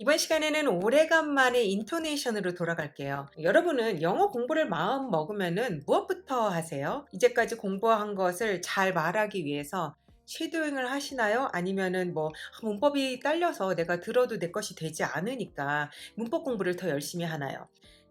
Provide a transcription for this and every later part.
이번 시간에는 오래간만에 인토네이션으로 돌아갈게요. 여러분은 영어 공부를 마음 먹으면은 무엇부터 하세요? 이제까지 공부한 것을 잘 말하기 위해서 쉐도잉을 하시나요? 아니면은 뭐 아, 문법이 딸려서 내가 들어도 내 것이 되지 않으니까 문법 공부를 더 열심히 하나요?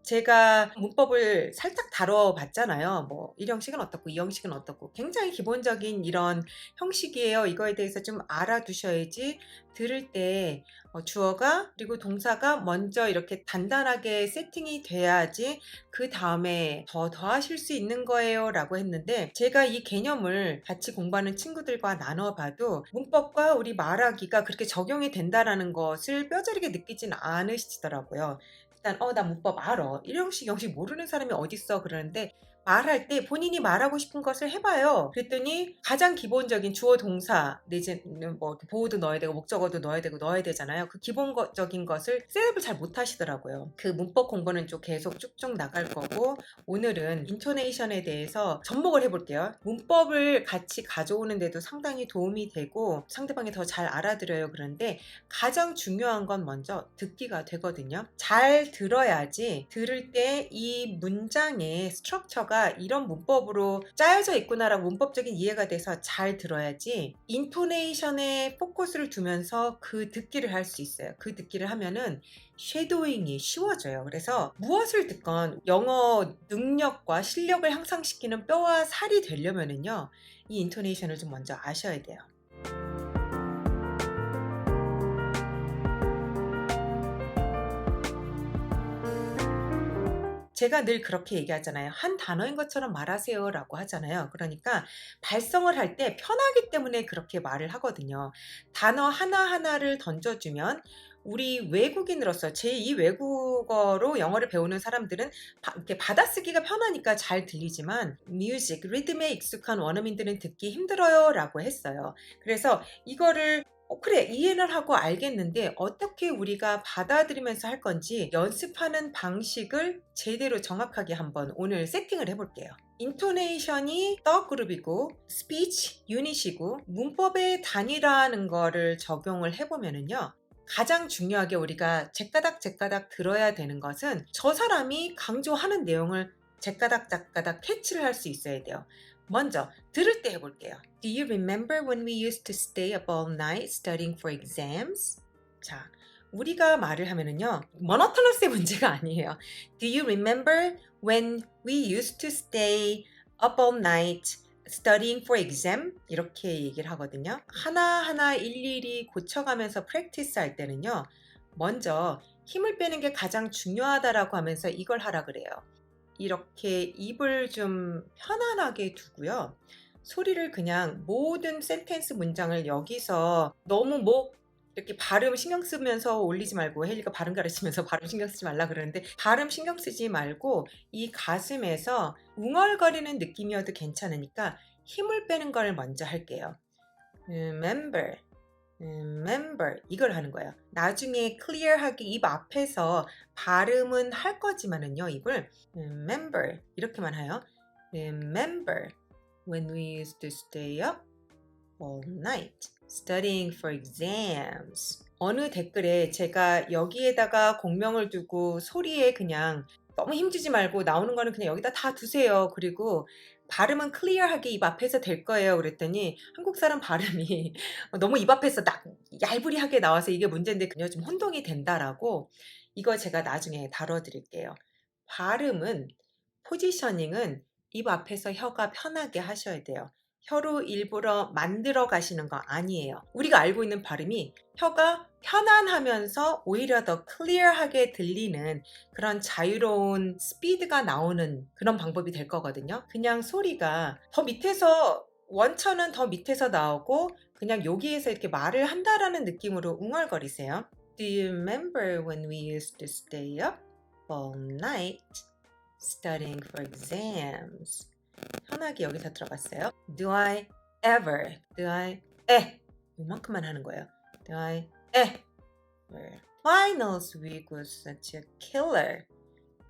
제가 문법을 살짝 다뤄봤잖아요. 뭐, 1형식은 어떻고, 2형식은 어떻고. 굉장히 기본적인 이런 형식이에요. 이거에 대해서 좀 알아두셔야지 들을 때 어, 주어가 그리고 동사가 먼저 이렇게 단단하게 세팅이 돼야지 그 다음에 더 더하실 수 있는 거예요 라고 했는데 제가 이 개념을 같이 공부하는 친구들과 나눠봐도 문법과 우리 말하기가 그렇게 적용이 된다라는 것을 뼈저리게 느끼진 않으시더라고요. 일단 어 나 문법 알아. 일형식 형식 모르는 사람이 어딨어 그러는데 말할 때 본인이 말하고 싶은 것을 해봐요. 그랬더니 가장 기본적인 주어 동사 내지는 뭐 보호도 넣어야 되고 목적어도 넣어야 되고 넣어야 되잖아요. 그 기본적인 것을 셋업을 잘 못하시더라고요. 그 문법 공부는 좀 계속 쭉쭉 나갈 거고 오늘은 인토네이션에 대해서 접목을 해볼게요. 문법을 같이 가져오는데도 상당히 도움이 되고 상대방이 더 잘 알아들어요. 그런데 가장 중요한 건 먼저 듣기가 되거든요. 잘 들어야지 들을 때 이 문장의 스트럭처가 이런 문법으로 짜여져 있구나라고 문법적인 이해가 돼서 잘 들어야지 인토네이션에 포커스를 두면서 그 듣기를 할 수 있어요. 그 듣기를 하면은 쉐도잉이 쉬워져요. 그래서 무엇을 듣건 영어 능력과 실력을 향상시키는 뼈와 살이 되려면은요. 이 인토네이션을 좀 먼저 아셔야 돼요. 제가 늘 그렇게 얘기하잖아요. 한 단어인 것처럼 말하세요 라고 하잖아요. 그러니까 발성을 할 때 편하기 때문에 그렇게 말을 하거든요. 단어 하나하나를 던져주면 우리 외국인으로서 제2 외국어로 영어를 배우는 사람들은 바, 이렇게 받아쓰기가 편하니까 잘 들리지만 뮤직, 리듬에 익숙한 원어민들은 듣기 힘들어요 라고 했어요. 그래서 이거를 어, 그래, 이해는 하고 알겠는데 어떻게 우리가 받아들이면서 할 건지 연습하는 방식을 제대로 정확하게 한번 오늘 세팅을 해볼게요. 인토네이션이 더 그룹이고 스피치 유닛이고 문법의 단위라는 거를 적용을 해보면은요. 가장 중요하게 우리가 제까닥 제까닥 들어야 되는 것은 저 사람이 강조하는 내용을 제까닥 제까닥 캐치를 할 수 있어야 돼요. 먼저 들을 때 해볼게요. Do you remember when we used to stay up all night studying for exams? 자, 우리가 말을 하면은요, 모노토너스의 문제가 아니에요. Do you remember when we used to stay up all night studying for exam? 이렇게 얘기를 하거든요. 하나하나 일일이 고쳐가면서 프랙티스 할 때는요, 먼저 힘을 빼는 게 가장 중요하다라고 하면서 이걸 하라 그래요. 이렇게 입을 좀 편안하게 두고요. 소리를 그냥 모든 센텐스 문장을 여기서 너무 뭐 이렇게 발음 신경 쓰면서 올리지 말고 헬리가 발음 가르치면서 발음 신경 쓰지 말라 그러는데 발음 신경 쓰지 말고 이 가슴에서 웅얼거리는 느낌이어도 괜찮으니까 힘을 빼는 걸 먼저 할게요. Remember, remember 이걸 하는 거예요. 나중에 클리어하게 입 앞에서 발음은 할 거지만은요 입을 remember 이렇게만 해요. Remember when we used to stay up all night studying for exams. 어느 댓글에 제가 여기에다가 공명을 두고 소리에 그냥 너무 힘주지 말고 나오는 거는 그냥 여기다 다 두세요. 그리고 발음은 클리어하게 입 앞에서 될 거예요. 그랬더니 한국 사람 발음이 너무 입 앞에서 딱 얄부리하게 나와서 이게 문제인데 그냥 좀 혼동이 된다라고 이거 제가 나중에 다뤄드릴게요. 발음은 포지셔닝은 입 앞에서 혀가 편하게 하셔야 돼요. 혀로 일부러 만들어 가시는 거 아니에요. 우리가 알고 있는 발음이 혀가 편안하면서 오히려 더 클리어하게 들리는 그런 자유로운 스피드가 나오는 그런 방법이 될 거거든요. 그냥 소리가 더 밑에서 원천은 더 밑에서 나오고 그냥 여기에서 이렇게 말을 한다라는 느낌으로 웅얼거리세요. Do you remember when we used to stay up all night studying for exams? 편하게 여기서 들어갔어요. Do I ever? Do I 에? 이만큼만 하는 거예요. Do I ever? Finals week was such a killer.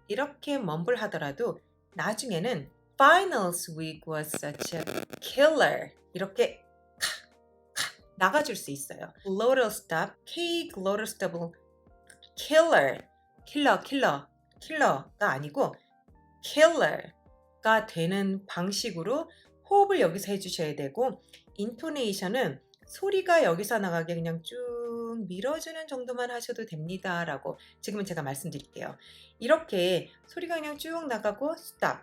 이렇게 멈블 하더라도 나중에는 Finals week was such a killer. 이렇게 카, 카 나가줄 수 있어요. Glottal stop, K glottal stop을 killer, 킬러, 킬러, 킬러가 아니고 killer가 되는 방식으로 호흡을 여기서 해주셔야 되고 인토네이션은 소리가 여기서 나가게 그냥 쭉 밀어주는 정도만 하셔도 됩니다 라고 지금은 제가 말씀드릴게요. 이렇게 소리가 그냥 쭉 나가고 stop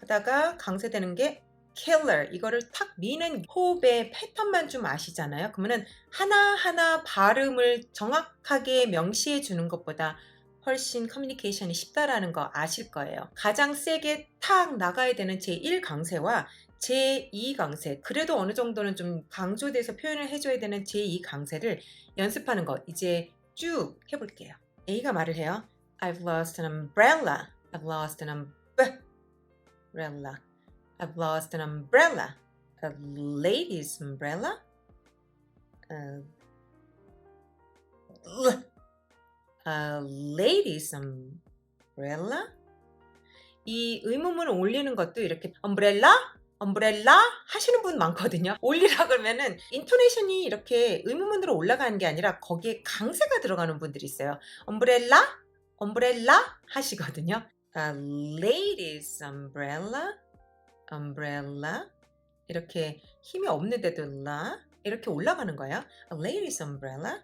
하다가 강세되는 게 killer 이거를 탁 미는 호흡의 패턴만 좀 아시잖아요. 그러면은 하나하나 발음을 정확하게 명시해 주는 것보다 훨씬 커뮤니케이션이 쉽다라는 거 아실 거예요. 가장 세게 탁 나가야 되는 제1강세와 제2강세, 그래도 어느 정도는 좀 강조돼서 표현을 해줘야 되는 제2강세를 연습하는 거 이제 쭉 해볼게요. A가 말을 해요. I've lost an umbrella. I've lost an umbrella. I've lost an umbrella. A lady's umbrella? Uh, a lady's umbrella? 이 의문문을 올리는 것도 이렇게 umbrella? Umbrella? 하시는 분 많거든요. 올리라 그러면은 인토네이션이 이렇게 의문문으로 올라가는 게 아니라 거기에 강세가 들어가는 분들이 있어요. umbrella? umbrella? 하시거든요. A lady's umbrella? umbrella? 이렇게 힘이 없는데도 라 이렇게 올라가는 거예요. A lady's umbrella?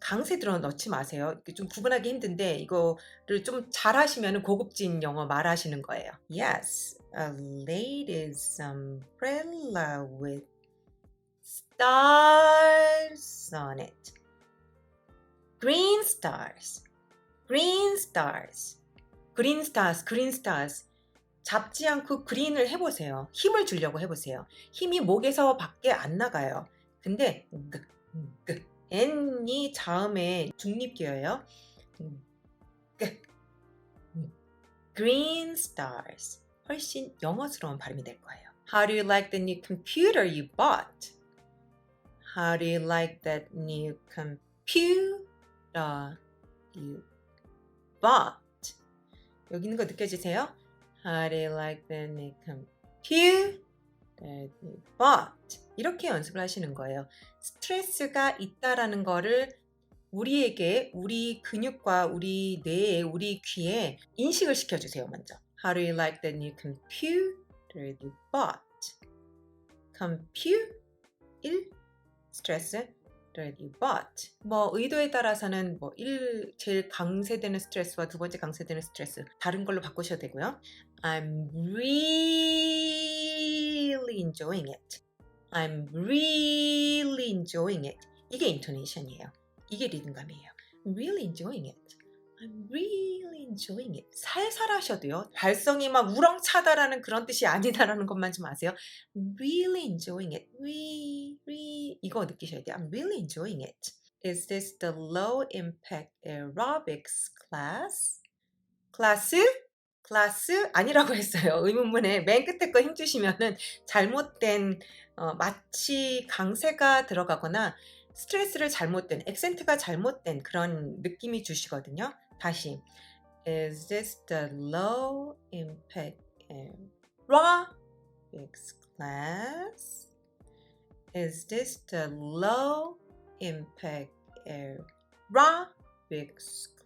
강세 들어 넣지 마세요. 좀 구분하기 힘든데 이거를 좀 잘하시면 고급진 영어 말하시는 거예요. Yes, a lady's umbrella with stars on it. Green stars, green stars, green stars, green stars. 잡지 않고 그린을 해보세요. 힘을 주려고 해보세요. 힘이 목에서 밖에 안 나가요. 근데 그, 그, n이 자음에 중립기어예요. 그, green stars 훨씬 영어스러운 발음이 될 거예요. How do you like the new computer you bought? How do you like that new computer you bought? 여기 있는 거 느껴지세요? How do you like the new computer you bought? 이렇게 연습을 하시는 거예요. 스트레스가 있다라는 거를 우리에게 우리 근육과 우리 뇌에 우리 귀에 인식을 시켜주세요 먼저. How do you like the new computer you bought? compute 1 스트레스 that you bought. 뭐 의도에 따라서는 뭐 1, 제일 강세되는 스트레스와 두 번째 강세되는 스트레스 다른 걸로 바꾸셔도 되고요. I'm really enjoying it. I'm really enjoying it. 이게 인토네이션이에요. 이게 리듬감이에요. I'm really enjoying it. I'm really enjoying it. 살살 하셔도요. 발성이 막 우렁차다라는 그런 뜻이 아니다라는 것만 좀 아세요. I'm really enjoying it. Re, re 이거 느끼셔야 돼요. I'm really enjoying it. Is this the low impact aerobics class? 클래스? 클래스 아니라고 했어요. 의문문에 맨 끝에 거 힘주시면은 잘못된 어, 마치 강세가 들어가거나 스트레스를 잘못된 액센트가 잘못된 그런 느낌이 주시거든요. 다시 Is this the low impact aerobics class? Is this the low impact aerobics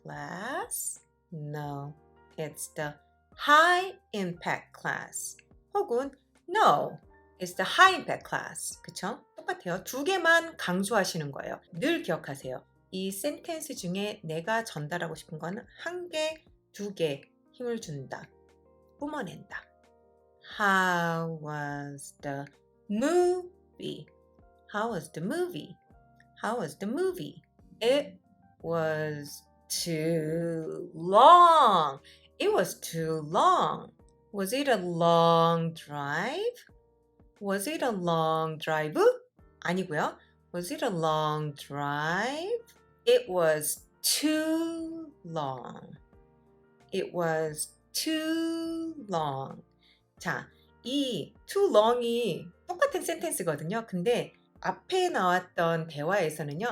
class? No, it's the high impact class. 혹은 no, it's the high impact class. 그쵸? 똑같아요. 두 개만 강조하시는 거예요. 늘 기억하세요. 이 센텐스 중에 내가 전달하고 싶은 건 한 개, 두 개 힘을 준다. 뿜어낸다. How was the movie? How was the movie? How was the movie? It was too long. It was too long. Was it a long drive? Was it a long drive? 아니고요. Was it a long drive? It was too long. It was too long. 자, 이 too long이 똑같은 센텐스거든요. 근데 앞에 나왔던 대화에서는요.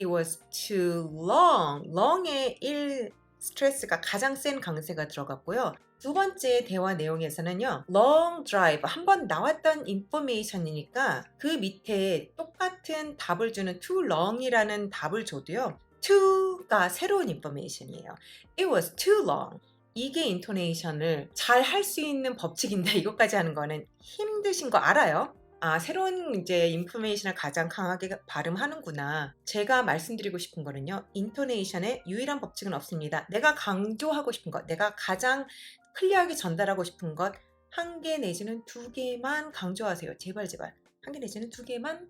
It was too long. long의 1 스트레스가 가장 센 강세가 들어갔고요. 두 번째 대화 내용에서는요. long drive 한 번 나왔던 인포메이션이니까 그 밑에 똑 같은 답을 주는 too long이라는 답을 줘도요. to가 새로운 인포메이션이에요. It was too long. 이게 인토네이션을 잘 할 수 있는 법칙인데 이것까지 하는 거는 힘드신 거 알아요? 아, 새로운 이제 인포메이션을 가장 강하게 발음하는구나. 제가 말씀드리고 싶은 거는요. 인토네이션의 유일한 법칙은 없습니다. 내가 강조하고 싶은 것, 내가 가장 클리어하게 전달하고 싶은 것, 한 개 내지는 두 개만 강조하세요. 제발 제발. 한 개 내지는 두 개만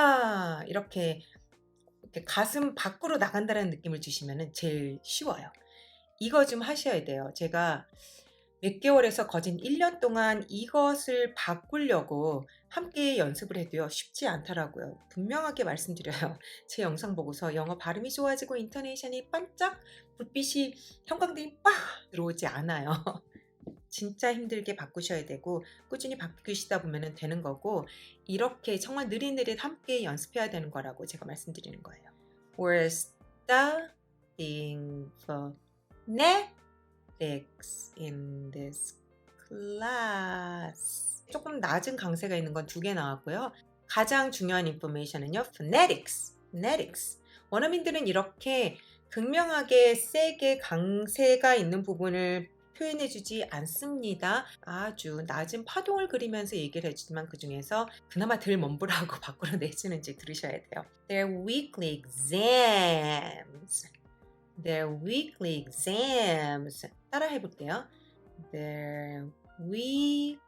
아, 이렇게, 이렇게 가슴 밖으로 나간다는 느낌을 주시면 제일 쉬워요. 이거 좀 하셔야 돼요. 제가 몇 개월에서 거진 1년 동안 이것을 바꾸려고 함께 연습을 해도요. 쉽지 않더라고요. 분명하게 말씀드려요. 제 영상 보고서 영어 발음이 좋아지고 인터네이션이 반짝 불빛이 형광등이 빡 들어오지 않아요. 진짜 힘들게 바꾸셔야 되고 꾸준히 바꾸시다 보면 되는 거고 이렇게 정말 느릿느릿 함께 연습해야 되는 거라고 제가 말씀드리는 거예요. We're studying for Netflix in this class. 조금 낮은 강세가 있는 건 두 개 나왔고요. 가장 중요한 인포메이션은요. phonetics. phonetics. 원어민들은 이렇게 극명하게 세게 강세가 있는 부분을 표현해주지 않습니다. 아주 낮은 파동을 그리면서 얘기를 해주지만 그 중에서 그나마 덜 몸부라고 밖으로 내주는지 들으셔야 돼요. Their weekly exams. Their weekly exams. 따라 해 볼게요. Their weekly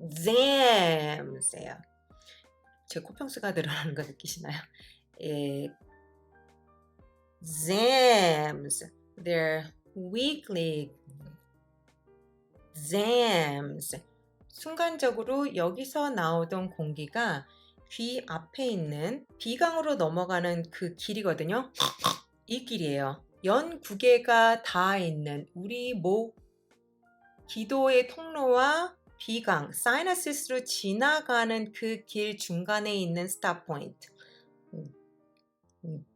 exams예요. 제 코평수가 늘어나는 거 느끼시나요? exams. Their weekly exams. 순간적으로 여기서 나오던 공기가 귀 앞에 있는 비강으로 넘어가는 그 길이거든요. 이 길이에요. 연두 개가 다 있는 우리 목 기도의 통로와 비강, 사이너시스로 지나가는 그 길 중간에 있는 스탑 포인트. 음, 음,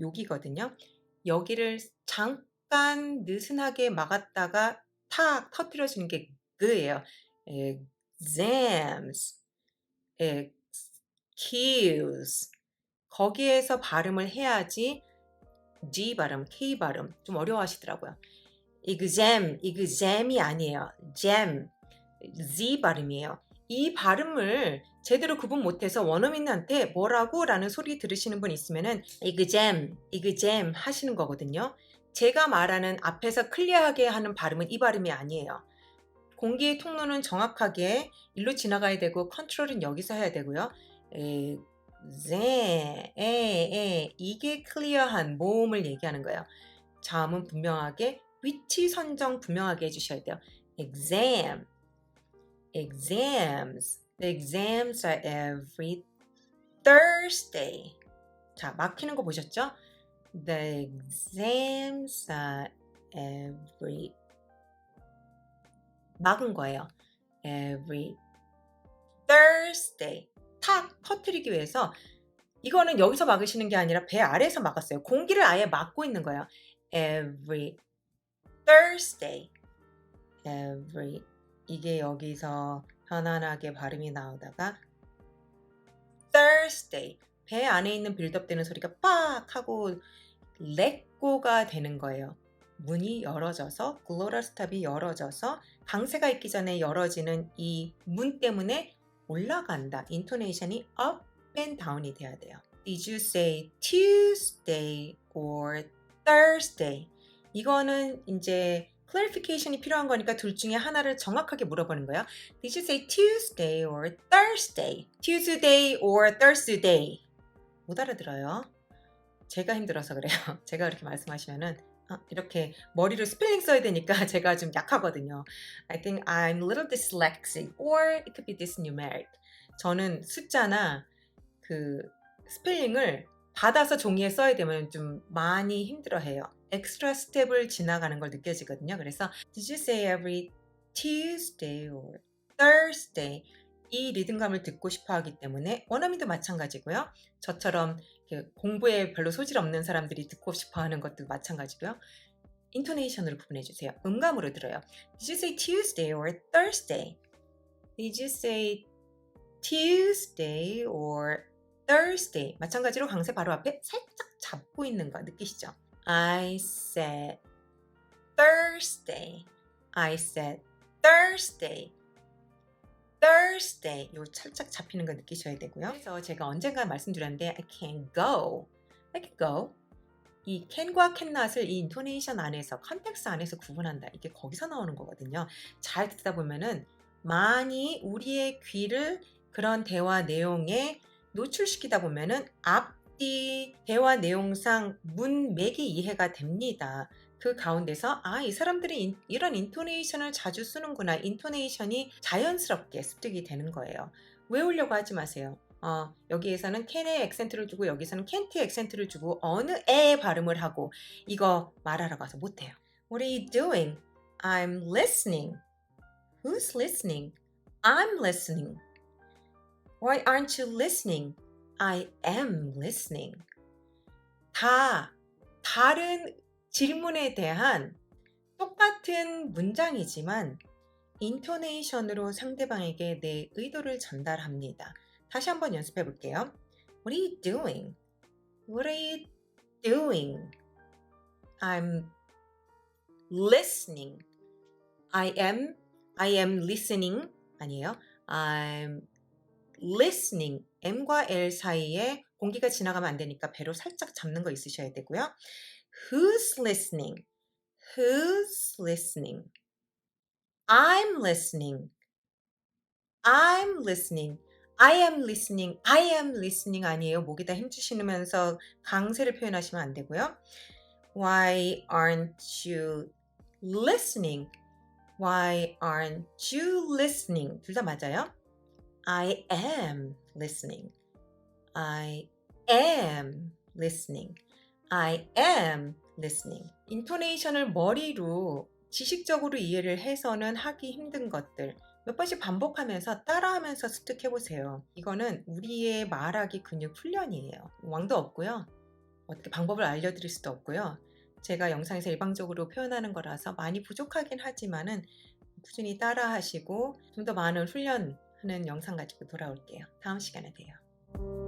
여기거든요. 여기를 잠깐 느슨하게 막았다가 탁 터뜨려주는 게 그예요. exams, excuse. 거기에서 발음을 해야지 G 발음, K 발음 좀 어려워하시더라고요. exam, exam이 아니에요. jam, Z 발음이에요. 이 발음을 제대로 구분 못해서 원어민한테 뭐라고 라는 소리 들으시는 분 있으면은 exam, exam 하시는 거거든요. 제가 말하는 앞에서 클리어하게 하는 발음은 이 발음이 아니에요. 공기의 통로는 정확하게 일로 지나가야 되고 컨트롤은 여기서 해야 되고요. 에, 제, 에, 에, 이게 클리어한 모음을 얘기하는 거예요. 자음은 분명하게 위치 선정 분명하게 해주셔야 돼요. exam, exams. The exams are every Thursday. 자, 막히는 거 보셨죠? The exams are every 막은 거예요. Every Thursday. 탁 터트리기 위해서 이거는 여기서 막으시는 게 아니라 배 아래에서 막았어요. 공기를 아예 막고 있는 거예요. Every Thursday. Every 이게 여기서 편안하게 발음이 나오다가 Thursday 배 안에 있는 빌드업 되는 소리가 빡 하고 렛고가 되는 거예요. 문이 열어져서 글로럴 스탑이 열어져서 강세가 있기 전에 열어지는 이 문 때문에 올라간다. 인토네이션이 up and down이 돼야 돼요. Did you say Tuesday or Thursday? 이거는 이제 clarification이 필요한 거니까 둘 중에 하나를 정확하게 물어보는 거예요. Did you say Tuesday or Thursday? Tuesday or Thursday? 못 알아들어요. 제가 힘들어서 그래요. 제가 그렇게 말씀하시면은 아, 이렇게 머리를 스펠링 써야 되니까 제가 좀 약하거든요. I think I'm a little dyslexic or it could be dysnumeric. 저는 숫자나 그 스펠링을 받아서 종이에 써야 되면 좀 많이 힘들어해요. 엑스트라 스텝을 지나가는 걸 느껴지거든요. 그래서 Did you say every Tuesday or Thursday? 이 리듬감을 듣고 싶어 하기 때문에 원어민도 마찬가지고요. 저처럼 공부에 별로 소질 없는 사람들이 듣고 싶어 하는 것도 마찬가지고요. 인토네이션으로 구분해 주세요. 음감으로 들어요. Did you say Tuesday or Thursday? Did you say Tuesday or Thursday. 마찬가지로 강세 바로 앞에 살짝 잡고 있는 거 느끼시죠? I said Thursday. I said Thursday. Thursday. 요 살짝 잡히는 거 느끼셔야 되고요. 그래서 제가 언젠가 말씀드렸는데 I can go. I can go. 이 can과 cannot을 이 인토네이션 안에서 컨텍스 안에서 구분한다. 이게 거기서 나오는 거거든요. 잘 듣다 보면은 많이 우리의 귀를 그런 대화 내용에 노출시키다 보면은 앞 뒤 대화 내용상 문맥이 이해가 됩니다. 그 가운데서 아, 이 사람들이 인- 이런 인토네이션을 자주 쓰는구나. 인토네이션이 자연스럽게 습득이 되는 거예요. 외우려고 하지 마세요. 어, 여기에서는 캔에 액센트를 주고 여기서는 캔트에 액센트를 주고 어느 에 발음을 하고 이거 말하러 가서 못해요. What are you doing? I'm listening. Who's listening? I'm listening. Why aren't you listening? I am listening. 다 다른 질문에 대한 똑같은 문장이지만 인토네이션으로 상대방에게 내 의도를 전달합니다. 다시 한번 연습해 볼게요. What are you doing? What are you doing? I'm listening. I am I am listening 아니에요. I'm listening. M과 L 사이에 공기가 지나가면 안 되니까 배로 살짝 잡는 거 있으셔야 되고요. Who's listening? Who's listening? I'm listening. I'm listening. I am listening. I am listening 아니에요. 목에다 힘 주시면서 강세를 표현하시면 안 되고요. Why aren't you listening? Why aren't you listening? 둘 다 맞아요. I am listening. I am listening. I am listening. 인토네이션을 머리로 지식적으로 이해를 해서는 하기 힘든 것들 몇 번씩 반복하면서 따라하면서 습득해 보세요. 이거는 우리의 말하기 근육 훈련이에요. 왕도 없고요. 어떻게 방법을 알려드릴 수도 없고요. 제가 영상에서 일방적으로 표현하는 거라서 많이 부족하긴 하지만은 꾸준히 따라 하시고 좀 더 많은 훈련 하는 영상 가지고 돌아올게요. 다음 시간에 봬요.